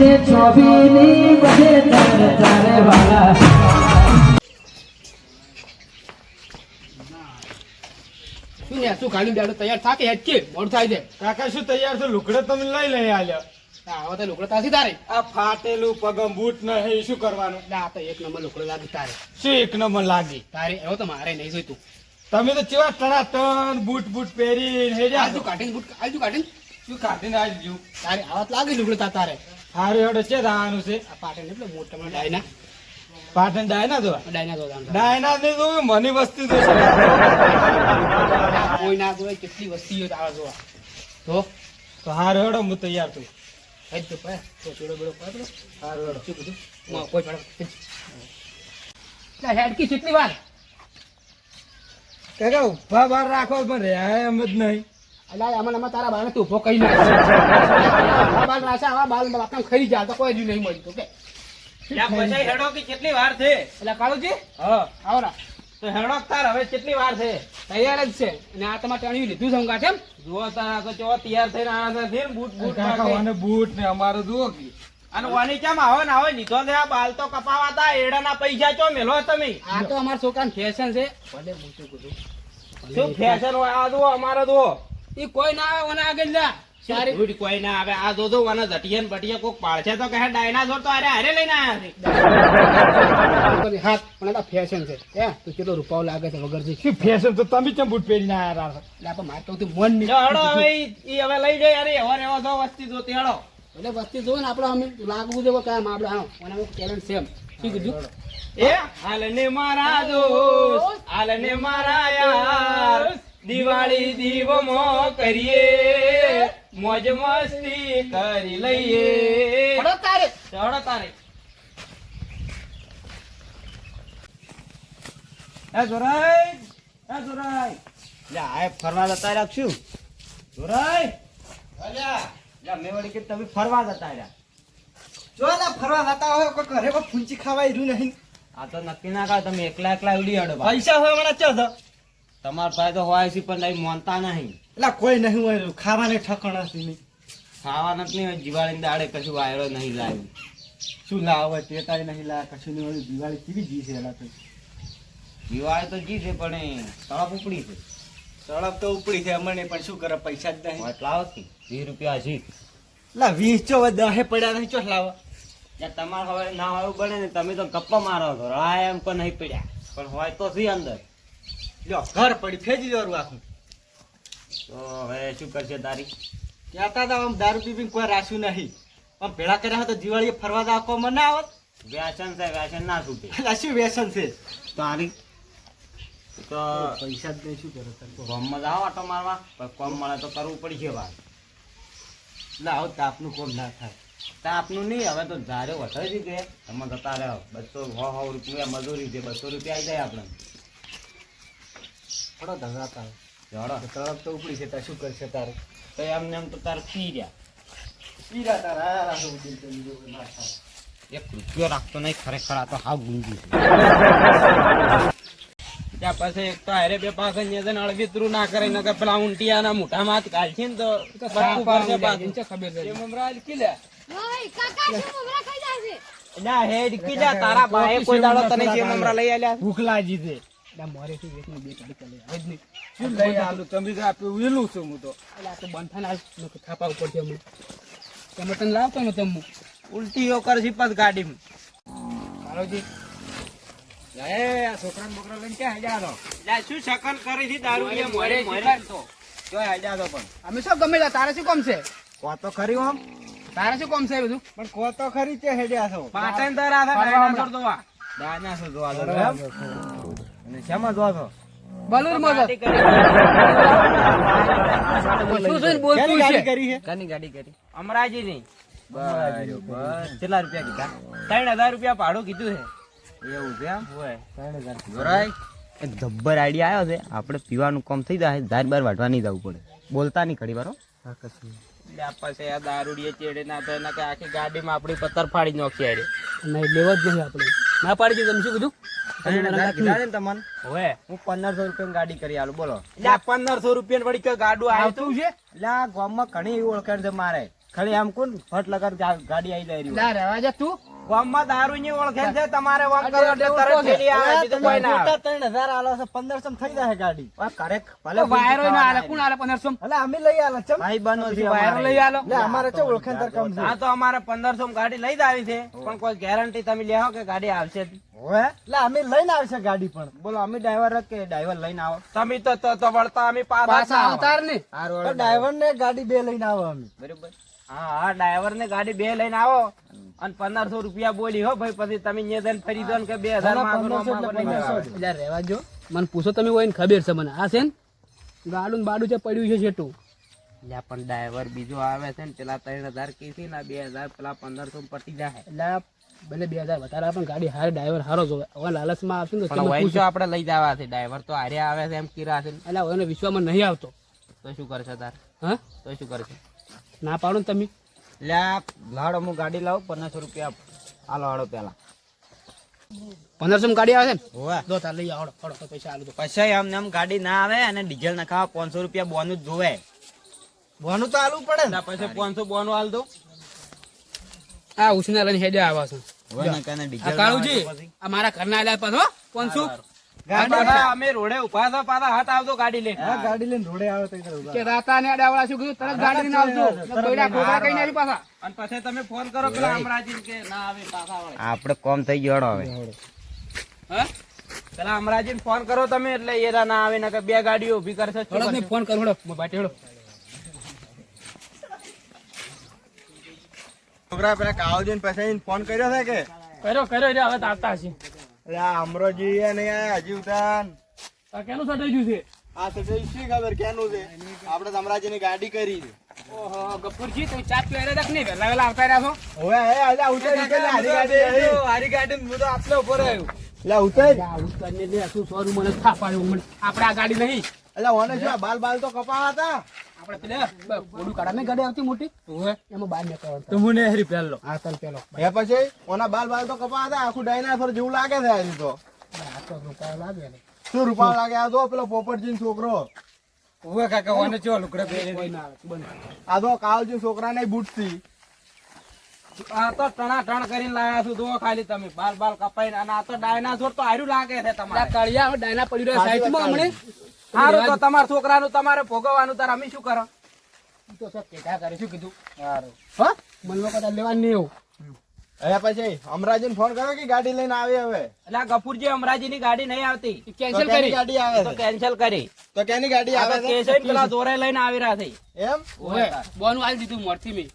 છે છોબીની બધે તારે તારે વાલા શું ને શું ખાલી બેડો તૈયાર થાકે હેડ કે? મોડું થાય છે. કાકા શું તૈયાર છો? લુકડે તમે લઈ લઈ આલ્યો. તો લુકડો તાસી તારે. આ ફાટેલું પગમ બૂટ નહીં શું કરવાનું? આ તો એક નંબર લુકડો લાગી તારે. શું એક નંબર લાગી? તારે એવો તો મારે નહીં જોઈતું. તમે તો ચેવા ટણા ટન બૂટ બૂટ પહેરી હેડ્યા આજુ કાઢીને બુટ આજુ કાઢીને. શું કાઢીને આજુ તારે આવા તો લાગે લુકડો તારે. હારું હેડો છે દાવાનું છે. આ પાટણ એટલે મોટા મોટા ડાયના. પાટણ ડાયના જો ડાયના દાંડા. ડાયના ને તો મની વસ્તી તો છે. કોઈ ના કોઈ કેટલી વસ્તીઓ આવે જોવા. તો? તો હારું હેડો હું તૈયાર છું. હજ તો પાય તો છોડો બેડો પાય. હારું હેડો. શું કીધું? માં કોઈ પડે એટલે હેડ કી કેટલી વાર. કાકા ઊભા બાર રાખો પણ રહ્યા એમ જ નહીં. અલા આમાં આમાં તારા બાને તું ઊભો કરી નાખ. આ બાલ આવા બાલ બાપના ખરી જા તો કોઈ જ નહીં મળ્યું તો કે હેડો કે કેટલી વાર છે? એટલે કાળુજી? હા. આવરા તો હેડો તાર હવે કેટલી વાર છે? તૈયાર જ છે. અને આ તમારે ટણી લીધું છે જુઓ તાર તો ચો તૈયાર થઈને આના છે ને બૂટ બૂટ કાકા બૂટ ને અમારે જુઓ અને વાની કેમ આવો ને આવો લીધો છે આ બાલ તો કપાવા તા એડાના પૈસા ચો મેલો તમે? આ તો અમારા છોકરાને ફેશન છે. ભલે મોટું કીધું શું ફેશન હોય? આ જુઓ અમારે જુઓ. એ કોઈ ના આવે ઓને આગળ જા. સારી. બૂટ કોઈ ના આવે. આ જોજો વાના ઝટિયન બટિયા કોક પાડશે તો કહે ડાયનાસોર તો અરે હારે લઈને આવ્યા છે. હાથ પણ આ ફેશન છે. હે તું કેટલો રૂપાવ લાગે છે વગર શું ફેશન તો તમે કેમ બૂટ પહેરીને આયા રાખો એટલે આપણે માર તો તું મન જો હડો હવે ઈ- ઈ હવે લઈ જાય અરે એવો એવો જો વસ્તી જોતી હેડો એટલે વસ્તી જોવે ને આપણે અમે લાગવું છે કામ આપણે હા અને ટેલેન્ટ સેમ શું કીધું? એ હાલને મારા દોસ્ત હાલને મારા યાર. દિવાળી દીવમો કરીએ મોજ મસ્તી કરી લઈએ. પડો તારે. ચડો તારે. એ એ જોરાઈ. લે આ ફરવા જતા રહ્યા શું જોરાઈ. અલ્યા લે મેં વળી કે તમે ફરવા જતા રહ્યા. જો ના ફરવા જતા હોય કોઈ ઘરે કોઈ ફૂંચી ખાવાય રહ્યું નહીં. આ તો નક્કી ના કા તમે એકલા એકલા ઉડી હડો બા. પૈસા હોય મને ચો તો તમારા પાસે તો હોય છે પણ નહીં માનતા નહીં. એટલે કોઈ નહીં હોય ખાવાને ઠકણ હશે નહીં. ખાવાના જ નહીં દિવાળીની દાડે કશું વાયરો નહીં લાવ્યું. શું લાવે તે તારી નહીં લાવે કશું નહીં હોય દિવાળી કેવી જી છે એલા તો? દિવાળી તો જી છે પણ એ તળપ ઉપડી છે. તળપ તો ઉપડી છે અમને પણ શું કરે પૈસા જ નહીં. વાત લાવો છે વીસ રૂપિયા જી. લા વીસ ચો દહે પડ્યા નહીં ચો લાવો. ત્યાં તમારે હવે ના હોય બને ને તમે તો ગપ્પા મારો છો રાય એમ પણ નહીં પડ્યા. પણ હોય તો સી અંદર. લ્યો ઘર પડી ફેજી દેવાનું આખું. તો હવે શું કરશે તારી? કહેતા હતા આમ દારૂ પીવીને કોઈ રાખ્યું નહીં. આમ ભેળા કર્યા હોય તો દિવાળીએ ફરવા જવા કોઈ મને આવત. વ્યસન છે વ્યસન ના છૂટે. એટલે શું વ્યસન છે? તારી? તો પૈસા જ નહીં શું કરે તારે? ગામમાં જાઓ આટો મારવા પણ કોમ મળે તો કરવું પડશે વાત. એટલે આવું તાપનું કોમ ના થાય. તાપનું નહીં હવે તો ધારે વધારી દીધે તમે જતા રહ્યો બસો હો સો રૂપિયા મજૂરી છે બસો રૂપિયા આવી જાય આપણે થોડો ધગાતા જડો તરફ તો ઉપડી છે તાર શું કરશે તારે? તો એમને એમ તો તારે પી રહ્યા તારા આ રાખો ઉડી તો બીજો ના એક રૂપિયો રાખતો નહીં ખરેખર આ તો હાવ ગુંજી છે. ત્યાં પછી એક તો હારે બે પાક અળવિતરું ના કરે નકર પેલા ઊંટિયાના મોઢા માં હાથ ગાળશે ને તો. છે ખબર છે. એ મમરા કિલ્યા કાકા શું મમરા ખાઈ જાશે? ના હેડ કિલ્યા તારા ભાઈ કોઈ દાડો તને જે મમરા લઈ આલ્યા ભૂખ લાગી છે. એટલે મોરેથી એકની બે કડી કરે હવે જ નહીં. શું લઈ આલું? તમે તો આપ્યું વેલું છું હું તો. એટલે આ તો બંધ થાય ને હાલ નકર થાપા ઉપર છે હમણાં તમે તને લાવતો ને તમું. ઉલટીઓ કરશી પાછ ગાડીમાં. કાળોજી એ આ બોકરા લઈને ક્યાં હેડ્યા લા શું શકન કરી થી દારૂ મોરે, મોરે મોરે મોરે તો. જો હેડ્યા તો પણ? અમે શું ગમે તારે શું કામ છે? કો તો ખરી આમ તારે શું કામ છે બધું? પણ કો તો ખરી છે હેડ્યા છો? પાટણ તો રાધા ડાયનાસોર જોવા. ડાયનાસોર જોવા? અને શેમાં જો છો બલુર મગજ શું શું ગાડી છે? કરી છે? કાની ગાડી કરી અમરાજી ની કેટલા રૂપિયા કીધા? ત્રણ હજાર રૂપિયા ભાડું કીધું છે. એવું છે એમ? હોય. જોરાય. એક ધબ્બર આઈડિયા આવ્યો છે. આપણે પીવાનું કમ થઈ જાય ધાર બાર વાઢવા નહીં જવું પડે. બોલતા નહીં ઘડી વારો પાસે આ દારૂડીએ ચેડે ના થાય ના કે આખી ગાડીમાં આપણી પથ્થર ફાડી નાખી આરે નહીં લેવા જ નહીં આપણે. ના પાડી દીધું તમે શું કીધું? પંદરસો રૂપિયા ગાડી કરી આલું બોલો. પંદરસો રૂપિયા વળી ગાડું આવતું છે? એટલે આ ગામમાં ઘણી એવી ઓળખાણ છે મારે. ખાલી આમ કોણ ફટ લગાડ ગાડી આવી જાય રહેવા જા તું. ગામમાં દારૂ ની ઓળખે છે તમારે વામ કરો એટલે એટલે તરત ઉઠો આવે, બીજું કોઈ ના આવે. ત્રણ હજાર આલો છો પંદરસો થઈ ગાડી. આ ભલે વાયરો ના હાલે કોણ હાલે પંદરસો એટલે અમે લઈ આલો ચમ? ભાઈ બનો છે વાયરો અમારે. લઈ આલો. એટલે અમારે ચો ઓળખાણ તાર છે? હા તો અમારે પંદરસો ગાડી લઈ જ આવી છે. પણ કોઈ ગેરંટી તમે લેહો કે ગાડી આવશે? હવે? એટલે અમે લઈને આવશે ગાડી પણ. બોલો અમે ડ્રાઈવર કે ડ્રાઈવર લઈને આવો. તમે તો વળતા અમે પાછા પાછા ને. ડ્રાઈવર ને ગાડી બે લઈને આવો અમે. બરોબર. હા હા ડ્રાઈવર ને ગાડી બે લઈને આવો અને પંદરસો રૂપિયા બોલી હો ભાઈ પછી તમે નિવેદન ફરી દો કે બે હજાર એટલે. જ. એટલે રહેવા જો મને પૂછો તમે હોય ને ખબર છે મને. આ છે ને? ગાડું બાડું છે પડ્યું છે છેટું લ્યા પણ ડ્રાઈવર બીજો આવે છે ને પેલા ત્રણ હજાર કીધી ને બે હજાર પેલા પંદરસો પટી જાય. એટલે ભલે બે હજાર વધારે પણ ગાડી હારે ડ્રાઈવર હારો જોવે હવે લાલચમાં આવશે ને. જો આપણે લઈ જવા છે. ડ્રાઈવર તો હારે આવે છે એમ કીરા છે એટલે હવે વિશ્વમાં નહીં આવતો. તો શું કરશે તાર? હા? તો શું કરશે? ના પાડો ને તમે. લ્યા લાડો હું ગાડી લાવું પંદરસો રૂપિયા આ લાડો પેલા. પંદરસો માં ગાડી આવે છે ને? દો તાર લઈ આવો હળો, હળો, પૈસા આલું તો પછી એમ ગાડી ના આવે અને ડીઝલ નખાવા પાંચસો રૂપિયા બોનું જ જોવે. બોનું તો આલવું પડે ને. પૈસા પાંચસો બોનું હાલ દો આ ઉછીના લઈને હેડે આવા છે. કાળુજી આ મારા ઘરના આલ્યા પાછો પાંચસો. પાછા અમે રોડે ઊભા હતા પાછા હાથ આવતો ગાડી લઈને. હા ગાડી લઈને રોડે આવે તો કે રાતા ને આડાવાળા શું કીધું? તરત ગાડી લઈને આવજો. કોઈના ખોખરા કઈ નહીં પાછા? અને પછી તમે ફોન કરો પેલા અમરાજી કે ના આવે પાછા આવે. આપણે કોમ થઈ ગયો હવે. હા? પેલા અમરાજી ફોન કરો તમે એટલે એ ના આવે ને બે ગાડીઓ ઊભી કરશે હળો ને ફોન કરો હળો મોબાઈલ હેડો. છોકરા પેલા કાવજીને પૈસા ફોન કર્યો છે કે? કર્યો કર્યો રે હવે આવતા હશે. અમરોજી હજી ઉતાન. કેનું સટાઈ ગયું છે? આ સટાઈ શી ખબર કેનું છે? આપણે અમરાજી ની ગાડી કરી છે. ઓહો ગફુરજી તો ચા પીવા રાખ નહીં વહેલા વહેલા આવતા રહ્યા છો. હવે હે આજે ઉતર હારી ગાડી. હારી ગાડી હું તો આટલો ઉપર આવ્યો. એટલે ઉતર. લે શું સોરું મને થાપાડ્યું આપણે આ ગાડી નહીં. એટલે ઓને શું બાલ બાલ તો કપાવા હતા? આપણે પેલે બોડું કાઢા. નહીં ગાડી આવતી મોટી. એમાં બહાર નીકળવાનું તો મને હેરી પહેલો હા ચાલ પેલો હે પછી ઓના બાલ બાલ તો કપા હતા આખું ડાયનાસોર જેવું લાગે છે હજી તો. આ તો રૂપિયા લાગે ને શું રૂપાળ લાગે? આ જો પેલો પોપટજી છોકરો. ઊભા કાકા ઓને ચો લુકડે પહેરી ના આવે આ તો આ ટણા ટણ કરીને લાયા છું જુઓ ખાલી તમે. બાલ બાલ કપાઈને. અને આ તો ડાયનાસોર તો હાર્યું લાગે છે આ તમારે કળિયા ડાયના પડી રહ્યા સાઈડમાં હમણે. સારું તો તમારા છોકરાનું તમારે ભોગવવાનું તાર અમે શું કરો? તો સર કેટા કરે શું કીધું? હા? મનનો કદા લેવાનું નહીં એવું. હે પછી અમરાજી ફોન કર્યો કે ગાડી લઈને આવી હવે? એટલે આ ગફુરજી અમરાજીની ગાડી નહીં આવતી. કેન્સલ કરી. ગાડી આવે તો કેન્સલ કરી. તો કેની ગાડી આવે કેશવ પેલા જોરે લઈને આવી રહ્યા છે. એમ? ઓય. બોનું આલ દીધું મોરથી મેં.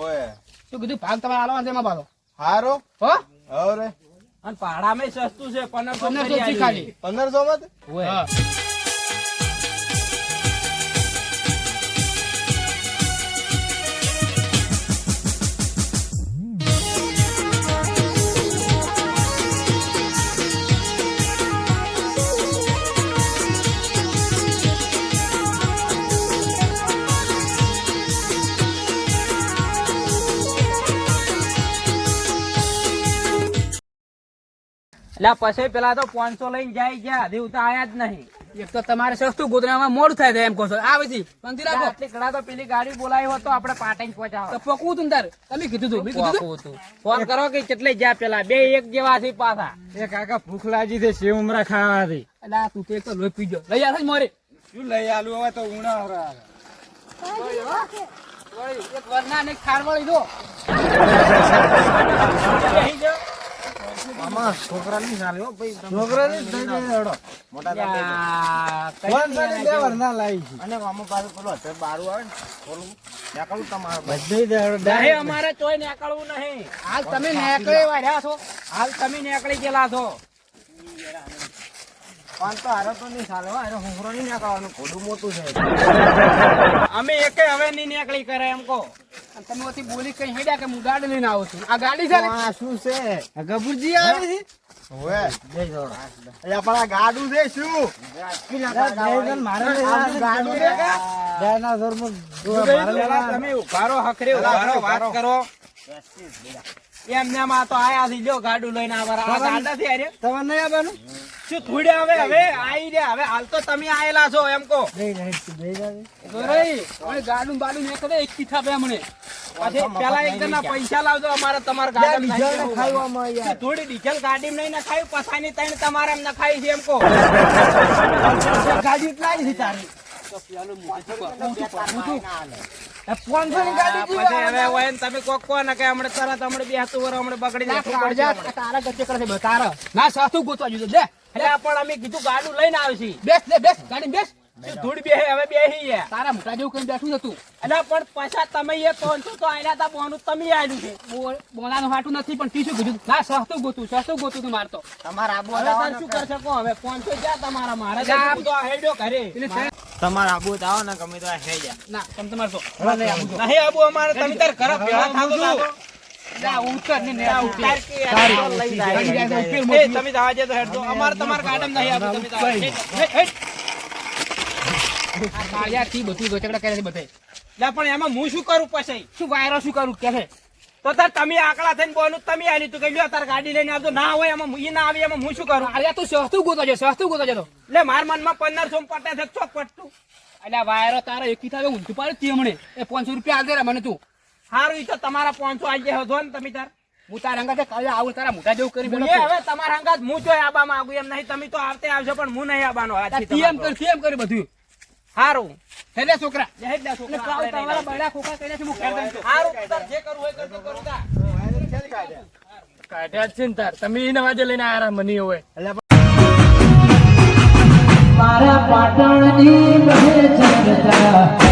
ઓય. શું કીધું? ભાગ તમારે આલવા છે એમાં પાછો? હારો? હો? હવે અને ભાડામાં સસ્તું છે પંદરસો પંદરસો કરી થી ખાલી. પંદરસો મત હા. એટલે પછી પેલા તો પાંચસો લઈને જાય ગયા. હજી તો આયા જ નહીં. એક તો તમારે સસ્તું ગોતરામાં મોડું થાય છે એમ કહો છો. આવે છે શાંતિ રાખો. આટલી કડા તો પેલી ગાડી બોલાવી હોત તો આપણે પાટણ પહોંચાડો. તો પકવું તું તાર. તમે કીધું તું મેં કીધું તું? ફોન કરો કે કેટલે જ્યાં પેલા? બે એક જેવા છે પાછા. એ કાકા ભૂખ લાગી છે સેવ ઉમરા ખાવાથી. એટલે તું તો એક તો લોહી પીજો. લઈ આવે મોરે. શું લઈ આલું? હવે તો ઉણા એક વરના ને ખારવાળી દો. મામા છોકરા ની છોકરા થઈ હેડો. મોટા લાવી છે. અને મામા પાસે પેલો હતે બારું આવે ને ઓલું નીકળું તમારે બધી જ નહીં, અમારે નીકળવું નહીં. હાલ તમે નેકળે વાળ્યા છો. હાલ તમે નીકળી ગયેલા છો. પણ તો હારો તો નહીં ચાલે હારો હોંગરો નહીં નીકળવાનું ઘોડું મોટું છે. અમે એકે હવે નહીં નીકળી કરે એમ કહો. તમે ઓથી બોલી કઈ હેડ્યા કે હું ગાડી લઈને આવું છું? આ ગાડી છે આ શું છે? ગબુરજી આવી છે? ગાડું છે શું? ડાયનાસોર તમે ઉભારો હખરે ઉભારો. વાત કરો. એમને આમ આ તો આયા છે, લ્યો ગાડું લઈને આવા. આ ગાડાથી આર્યા. તમારે નહીં આવવાનું? શું થોડે હવે હવે આઈ રહ્યા. હવે હાલ તો તમે આયેલા છો એમ કહો. જઈ રહે જઈ રહે ગાડું બાડું ને કરે એક પીઠા બે હમણે. પેલા એક જણના પૈસા લાવજો અમારે તમારે યાર, ગાડી ડીઝલ ખાવામાં યાર. થોડી ડીઝલ ગાડી નહીં નખાયું? પસાની ત્રણ તમારે એમ નખાઈ છે એમ ગાડી એટલા છે. તારી પાંચસો ની ગાડી પછી હવે હોય ને તમે કોક કહો ને કે હમણાં તરત હમણાં બે હાથું વર હમણાં બગડી ના, જશે કાળજા, આ તારા ગચ્ચે કરે તારા. ના, સાસુ ગોતવા જોઈશે. લે, એટલે પણ અમે કીધું ગાડું લઈને આવશી બેસ, લે, બેસ, ગાડીમાં બેસ. શું બે હવે બેહી તારા મોટા જેવું કઈ બેઠું હતું એટલે પણ પૈસા તમે એ પહોંચો તો આયલા તા બોનું તમે આયલું છે. બોલાનું હાટું નથી પણ તીસું કીધું? ના સસ્તું ગોતું સસ્તું ગોતું તું મારતો. તમારા તાર શું કરશે? કહો હવે પહોંચો જ્યાં તમારા મારે. ઘરે. તમારા આબુ આવો ને ગમે તો હે જા ના તમે તમારે તો નહીં આબુ અમારે તમે તાર ઘરે ભેળા થાતો થાતો. ના, ઉતર ને ને ઉતર. કે યાર, લઈ જાય. ગાડી જાય તો ઉકેલ એ, તમે જવા દે તો હેડજો. અમારે તમારા ગાર્ડન નહીં આબુ, તમે દે. હેડ, હેડ. આ કાળિયાથી બધું ગચકડા કરે છે બધે લે પણ એમાં હું શું કરું પછી શું વાયરો શું કરું કે છે તો તાર તમે આકડા થઈને બોનું તમે આલી તું કે લ્યો તાર ગાડી લઈને આવજો. ના હોય એમાં ઈ ના આવી એમાં હું શું કરું? અરે તું સસ્તું ગોતો છે સસ્તું ગોતો છે તો. એટલે માર મનમાં પંદરસો પટે છે ચોક પટતું એટલે વાયરો તારો એકી થાય ઊંધું પાડે તેમણે એ પાંચસો રૂપિયા આલ દે મને તું. સારું ઈ તો તમારા પાંચસો આવી જાય જો ને તમે તાર. હું તારા અંગાતે કાલે આવું તારા મોટા જેવું કરી બોલે હવે તમારા અંગાત હું જો આબા માંગુ એમ નહીં. તમે તો આવતે આવશો પણ હું નહીં આબાનો આજથી ટીએમ કર ટીએમ કરી બધું. હારું. હેલે છોકરા. લે એટલે છોકરા, તમારા લાવીએ. ખોખા કર્યા છે હું કરી દઉં હારું તાર જે કરું હોય કરજો કરું તાર. કાઢ્યા છે ને તાર. તમે એના વાજે લઈને આયા મની હોય મારા પાટણની બહે ચર્ચા